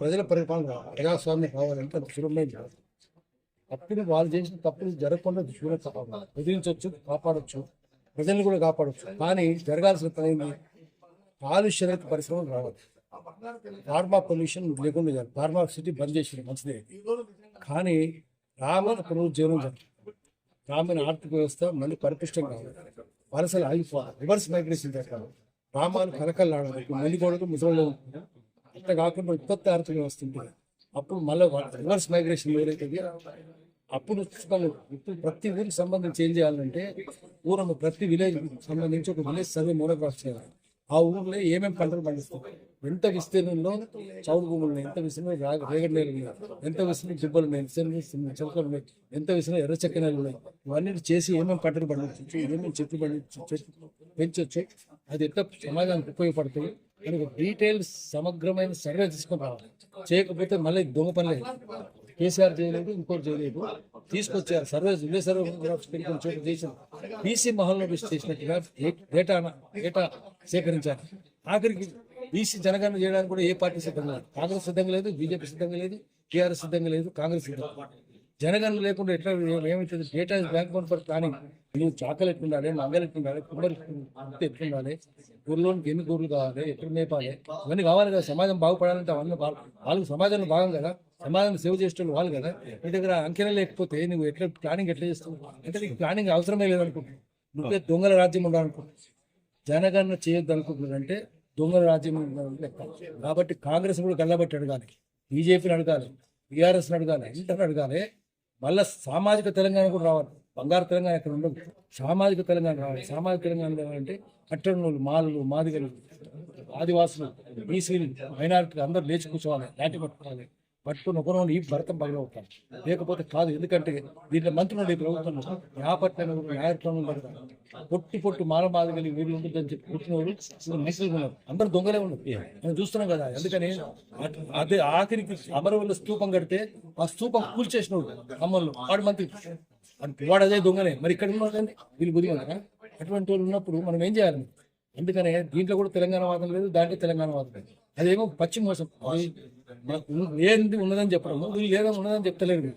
ప్రజల పరిపాలన ప్రజాస్వామ్యం కావాలంటే అది సులభమైన కాదు. అప్పుడు వాళ్ళు చేసిన తప్పులు జరగకుండా చూడొచ్చు బెదిరించవచ్చు కాపాడొచ్చు ప్రజల్ని కూడా కాపాడొచ్చు. కానీ జరగాల్సిన పని కాలుష్య రహిత పరిశ్రమలు రావాలి ఫార్మా పొల్యూషన్ లేకుండా చేయాలి ఫార్మా సిటీ బంద్ చేసింది మంచిదే. కానీ గ్రామీణ పునరుజ్జీవనం జరుగుతుంది గ్రామీణ ఆర్థిక వ్యవస్థ మళ్ళీ పరిపుష్టం కావాలి. వలసలు ఆగిపోవాలి రివర్స్ మైగ్రేషన్ జరగాలి గ్రామాలు కలకల్లాడాలి మళ్ళీ కూడా ముసలిలో అట్లా కాకుండా ఉత్పత్తి ఆర్థిక వ్యవస్థ ఉంటుంది అప్పుడు మళ్ళీ రివర్స్ మైగ్రేషన్ ఏదైతుంది అప్పుడు ఇప్పుడు ప్రతి ఊరికి సంబంధించి ఏం చేయాలంటే ఊరు ప్రతి విలేజ్ సంబంధించి ఒక విలేజ్ సర్వే మోనోగ్రాఫ్ చేయాలి ఆ ఊర్లో ఏమేమి పంటలు పండిస్తారు? ఎంత విస్తీర్ణంలో చౌడు భూములు ఉన్నాయి? ఎంత విస్తీర్ణంలో రేగడి నేలు ఉన్నాయి? ఎంత విస్తీర్ణం దిబ్బలు ఉన్నాయి? ఎంత విస్తీర్ణం ఉన్నాయి? ఎంత విస్తీర్ణం ఎర్ర చెక్క నేలు ఉన్నాయి? ఇవన్నీ చేసి ఏమేమి పంటలు పండించవచ్చు ఏమేమి చెట్లు పండించు చెట్లు పెంచవచ్చు అది ఎట్లా సమాజానికి ఉపయోగపడుతుంది మనకు డీటెయిల్ సమగ్రమైన సర్వే తీసుకొని రావాలి. చేయకపోతే మళ్ళీ దొంగ లేదు కేసీఆర్ చేయలేదు ఇంకోటి చేయలేదు. తీసుకొచ్చారు సర్వే విలేజ్ సర్వే చోటు చేసిన బీసీ మహల్లో చేసినట్టుగా డేటా డేటా సేకరించారు. ఆఖరికి బీసీ జనగణన చేయడానికి కూడా ఏ పార్టీ సిద్ధంగా లేదు. కాంగ్రెస్ సిద్ధంగా లేదు బీజేపీ సిద్ధంగా లేదు టీఆర్ఎస్ సిద్ధంగా లేదు కాంగ్రెస్ సిద్ధంగా జనగణన లేకుండా ఎట్లా ఏమవుతుంది data bank account for planning నువ్వు చాకలు ఎట్లుండాలి? నంగలు ఎట్లుండాలి? కుమ్మరి ఎట్లుండాలి? ఊర్లోనికి ఎన్ని గూర్లు కావాలి? ఎక్కడ మేపాలి? ఇవన్నీ కావాలి కదా. సమాజం బాగుపడాలంటే అవన్నీ వాళ్ళకి సమాజంలో భాగం కదా. సమాజం సేవ చేసేటోళ్ళు వాళ్ళు కదా. నీ దగ్గర అంకెనే లేకపోతే నువ్వు ఎట్లా ప్లానింగ్ ఎట్లా చేస్తావు? అంటే నీకు ప్లానింగ్ అవసరమే లేదనుకుంటున్నావు. నువ్వే దొంగల రాజ్యం ఉండాలనుకుంటున్నావు. జనగణన చేయొద్దు అనుకుంటున్నారంటే దొంగల రాజ్యం లెక్క. కాబట్టి కాంగ్రెస్ కూడా గల్లబట్టి అడగాలి. బీజేపీని అడగాలి. టీఆర్ఎస్ని అడగాలి. ఇంటర్ అడగాలి. మళ్ళా సామాజిక తెలంగాణ కూడా రావాలి. బంగారు తెలంగాణ ఇక్కడ ఉండదు. సామాజిక తెలంగాణ రావాలి. సామాజిక తెలంగాణ రావాలంటే పట్టణులు మాలలు మాదిగలు ఆదివాసులు బీసీలు మైనారిటీలు అందరూ లేచి కూర్చోవాలి. లాంటి పట్టుకోవాలి. పట్టుకుని ఒకరోజు ఈ భరతం పగలవుతాం లేకపోతే కాదు ఎందుకంటే దీంట్లో మంత్రులు ఈ ప్రభుత్వం యాపట్లను న్యాయత్వం పొట్టు పొట్టు మాల మాదిగలి వీళ్ళు ఉంటుందని చెప్పి వాళ్ళు ఇప్పుడు మైసూరు ఉన్నారు అందరూ దొంగలే ఉన్నారు. మనం చూస్తున్నాం కదా ఎందుకని? అదే ఆఖరికి అమరవల్లి స్తూపం కడితే ఆ స్తూపం కూల్చేసినోడు అమ్మలు వాడు మంత్రి. వాడు- అదే దొంగనే మరి ఇక్కడ ఉన్నారండి వీళ్ళు బుద్ధి కదా అటువంటి వాళ్ళు ఉన్నప్పుడు మనం ఏం చేయాలి? అందుకనే దీంట్లో కూడా తెలంగాణ వాదం లేదు దాంట్లో తెలంగాణ వాదం లేదు. అదేమో పశ్చిమ మోసం. అది మనకు ఏంది ఉన్నదని చెప్పడం లేదని ఉన్నదని చెప్తలేదు